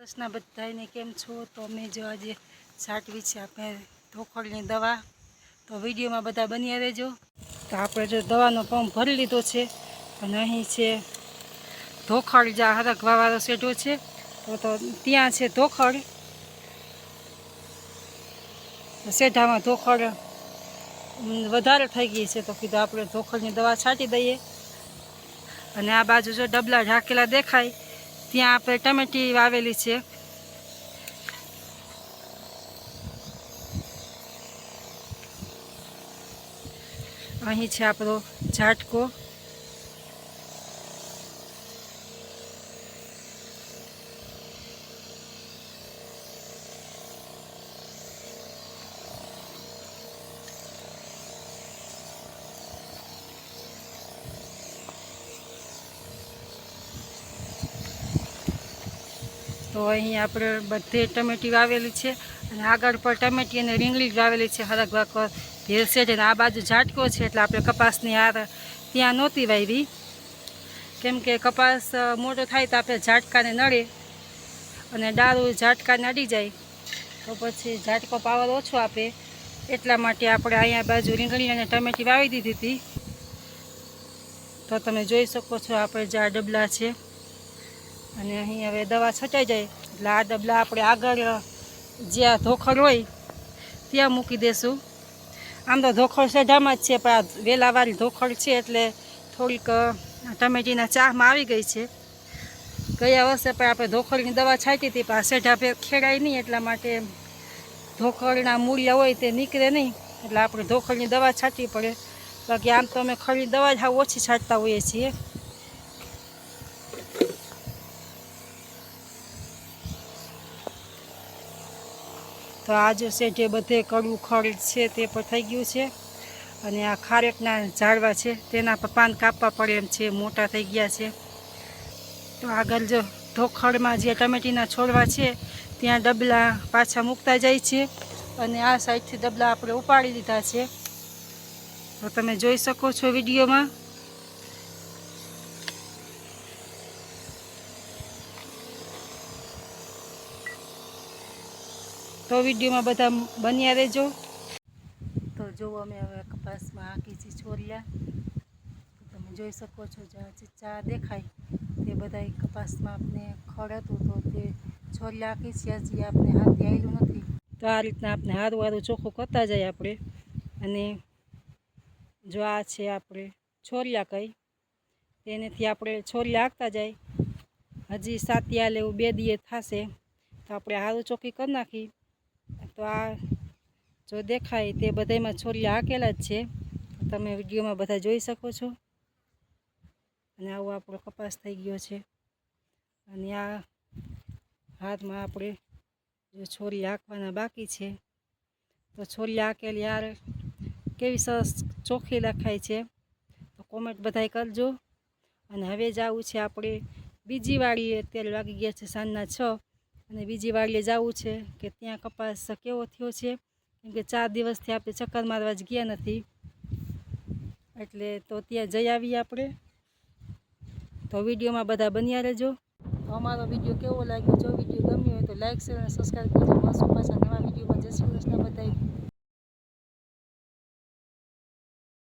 કૃષ્ણ બધાને કેમ છો? તો અમે જો આજે છાંટવી છે આપણે ધોખળની દવા તો વિડીયોમાં બધા બન્યા રહેજો. તો આપણે જો દવાનો પંપ ભરી લીધો છે અને અહીં છે ધોખળ જ્યાં હરકવાવાળો શેઢો છે. તો તો ત્યાં છે ધોખળ શેઢામાં ઉમ, વધારે થઈ ગઈ છે તો કીધું આપણે ધોખળની દવા છાંટી દઈએ. અને આ બાજુ જો ડબલા ઢાંકેલા દેખાય ત્યાં આપણે ટમેટી વાવેલી છે. અહીં છે આપણો ઝાટકો. તો અહીં આપણે બધે ટમેટી વાવેલી છે અને આગળ પર ટમેટી અને રીંગણી વાવેલી છે. હરક વાકર ભેળ છે અને આ બાજુ ઝાટકો છે એટલે આપણે કપાસની હાર ત્યાં નહોતી વાવી કેમ કે કપાસ મોટો થાય તો આપણે ઝાટકાને નડે અને ડાળું ઝાટકાને અડી જાય. તો પછી ઝાટકો પાવર ઓછો આપે. એટલા માટે આપણે અહીંયા બાજુ રીંગણી અને ટમેટી વાવી દીધી હતી. તો તમે જોઈ શકો છો આપણે જે ડબલા છે. અને અહીં હવે દવા છટાઈ જાય. એટલે આ ડબલા આપણે આગળ જ્યાં ધોખળ હોય, ત્યાં મૂકી દેશું. આમ તો ધોખળ સેઢામાં જ છે, પણ આ વેલાવાળી ધોખર છે એટલે થોડીક ટમેટીના ચાહમાં આવી ગઈ છે. ગયા વર્ષે પણ આપણે ધોખરની દવા છાંટી હતી, પણ આ સેઢા ખેડાય નહીં, એટલા માટે ધોખરના મૂળિયા હોય તે નીકળે નહીં. એટલે આપણે ધોખળની દવા છાંટવી પડે. બાકી આમ તો અમે ખરી દવા જ ઓછી છાંટતા હોઈએ છીએ. તો આ જો છે જે બધે કડવું ખડ છે તે પણ થઈ ગયું છે. અને આ ખારેકના ઝાડવા છે, તેના પર પાન કાપવા પડે એમ છે, મોટા થઈ ગયા છે. તો આગળ જો ધોખડમાં જે ટમેટીના છોડવા છે, ત્યાં ડબલા પાછા મૂકતા જાય છે. અને આ સાઈડથી ડબલા આપણે ઉપાડી દીધા છે. તો તમે જોઈ શકો છો વિડીયોમાં. તો વિડીયોમાં બધા બન્યા રહેજો. તો જો અમે હવે કપાસમાં આખી છે છોરિયા તમે જોઈ શકો છો જ્યાં ચા દેખાય તે બધા કપાસમાં આપણે ખડ હતું તો તે છોરિયા આખી છે. હજી આપણે હાથી આવેલું નથી. તો આ રીતના આપણે હારું હારું ચોખ્ખું કરતા જાય આપણે. અને જો આ છે આપણે છોરિયા કઈ તેનેથી આપણે છોરિયા આગતા જાય. હજી સાતિયા લેવું બે દીએ થશે. તો આપણે હારું ચોખ્ખી કરી નાખી. તો આ જો દેખાય તે બધામાં છોલિયા આકેલા જ છે. તમે વિડીયોમાં બધા જોઈ શકો છો. અને આવો આપણો કપાસ થઈ ગયો છે. અને આ હાથમાં આપણે જો છોરી આંકવાના બાકી છે. તો છોરી આંકેલી યાર કેવી સરસ ચોખ્ખી લખાય છે. તો કોમેન્ટ બધાય કરજો. અને હવે જ આવું છે આપણે બીજી વાળીએ અત્યારે વાગી ગયા છે સાંજના છ. અને બીજી વાડીએ જવું છે કે ત્યાં કપાસ કેવો થયો છે. કેમ કે ચાર દિવસથી આપણે ચક્કર મારવા જ ગયા નથી. એટલે તો ત્યાં જઈ આવીએ આપણે. તો વિડીયોમાં બધા બન્યા રહેજો. અમારો વીડિયો કેવો લાગ્યો? જો વીડિયો ગમ્યો હોય તો લાઈક શેર અને સબસ્ક્રાઈબ કરજો. મળશું પાછા નવા વિડીયોમાં જય શ્રી કૃષ્ણ બધાય.